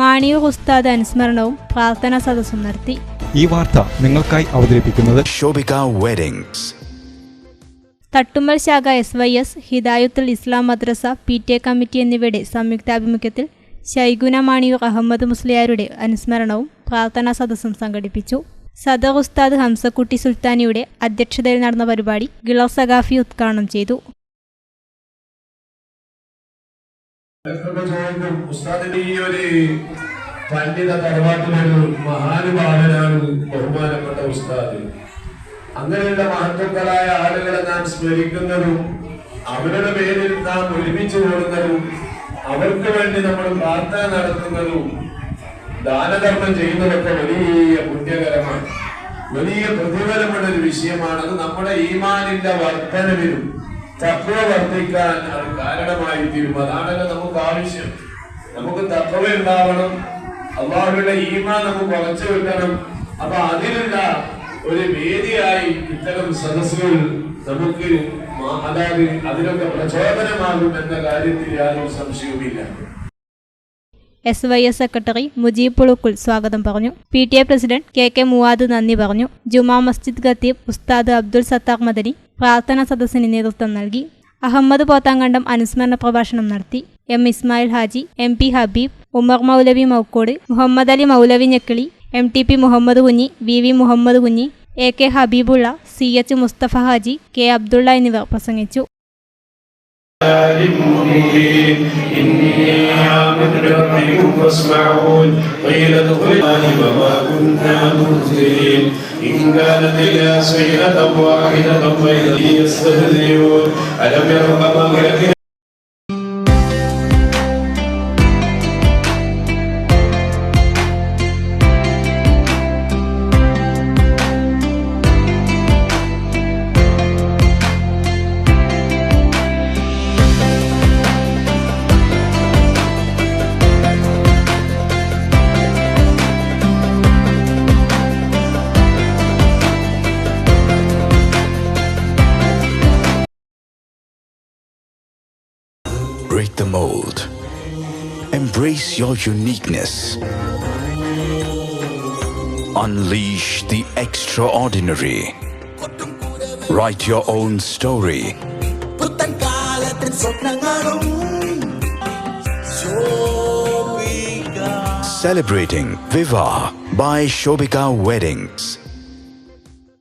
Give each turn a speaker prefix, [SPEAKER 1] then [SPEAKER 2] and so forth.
[SPEAKER 1] മാണിയൂർ ഉസ്താദ് അനുസ്മരണവും പ്രാർത്ഥനാ സദസ്സും നടത്തി.
[SPEAKER 2] ഈ വാർത്ത നിങ്ങൾക്കായി അവതരിപ്പിക്കുന്നത്
[SPEAKER 3] Weddings.
[SPEAKER 1] തട്ടുമ്മൽ ശാഖ S Y S Hidayathul Islam Madrasa P T A committee എന്നിവയുടെ സംയുക്താഭിമുഖ്യത്തിൽ ഷൈഗുന മാണിയൂർ അഹമ്മദ് മുസ്ലിയാരുടെ അനുസ്മരണവും പ്രാർത്ഥനാ സദസ്സും സംഘടിപ്പിച്ചു. സദർ ഉസ്താദ് ഹംസക്കുട്ടി സുൽത്താനിയുടെ അധ്യക്ഷതയിൽ നടന്ന പരിപാടി ഗിളർ സഖാഫി ഉദ്ഘാടനം ചെയ്തു.
[SPEAKER 4] ഈ ഒരു പണ്ഡിത തറവാട്ടിലൊരു മഹാനുഭാവനാണ് ബഹുമാനപ്പെട്ട ഉസ്താദ്. അങ്ങനെയുള്ള മഹത്വക്കളായ ആളുകളെ നാം സ്മരിക്കുന്നതും അവരുടെ പേരിൽ നാം ഒരുമിച്ച് കൊടുക്കുന്നതും അവർക്ക് വേണ്ടി നമ്മൾ പ്രാർത്ഥന നടത്തുന്നതും ദാനധർമ്മം ചെയ്യുന്നതൊക്കെ വലിയ പുണ്യകരമാണ്. വലിയ പ്രതിഫലമുള്ള ഒരു വിഷയമാണത്. നമ്മുടെ ഈമാനിന്റെ വർധനവിനും തത്വ വർദ്ധിക്കാൻ അത് കാരണമായി തീരും അതാണല്ലോ നമുക്ക് ആവശ്യം. നമുക്ക് തത്വം ഉണ്ടാവണം. അള്ളാഹുടെ ഈമ നമുക്ക് വളച്ചു വെക്കണം അപ്പൊ അതിനുള്ള ഒരു വേദിയായി ഇത്തരം സദസ്സുകൾ നമുക്ക് അതായത് അതിനൊക്കെ പ്രചോദനമാകും എന്ന കാര്യത്തിൽ യാതൊരു സംശയവുമില്ല.
[SPEAKER 1] S Y S secretary Mujeeb Pulukkul സ്വാഗതം പറഞ്ഞു. P T A president K K Muvad നന്ദി പറഞ്ഞു. ജുമാ മസ്ജിദ് ഖത്തീബ് ഉസ്താദ് അബ്ദുൽ സത്താർ മദനി പ്രാർത്ഥനാ സദസ്സിന് നേതൃത്വം നൽകി. അഹമ്മദ് പോത്താങ്കണ്ടം അനുസ്മരണ പ്രഭാഷണം നടത്തി. M Ismail Haji M P Habeeb Umar Moulavi Moukkode Muhammad Ali Moulavi Njekkili M T P Muhammad Kunhi V V Muhammad Kunhi A K Habeebulla C H Musthafa Haji K Abdulla എന്നിവർ പ്രസംഗിച്ചു.
[SPEAKER 5] عابد ربكم فاسمعون. قيل ادخل وما كنا منزلين. إن كانت إلا صيحة واحدة فإذا يستهزئون. ألم يروا كما
[SPEAKER 3] the mold. Embrace your uniqueness. Unleash the extraordinary. Write your own story. Celebrating Viva by Shobika Weddings.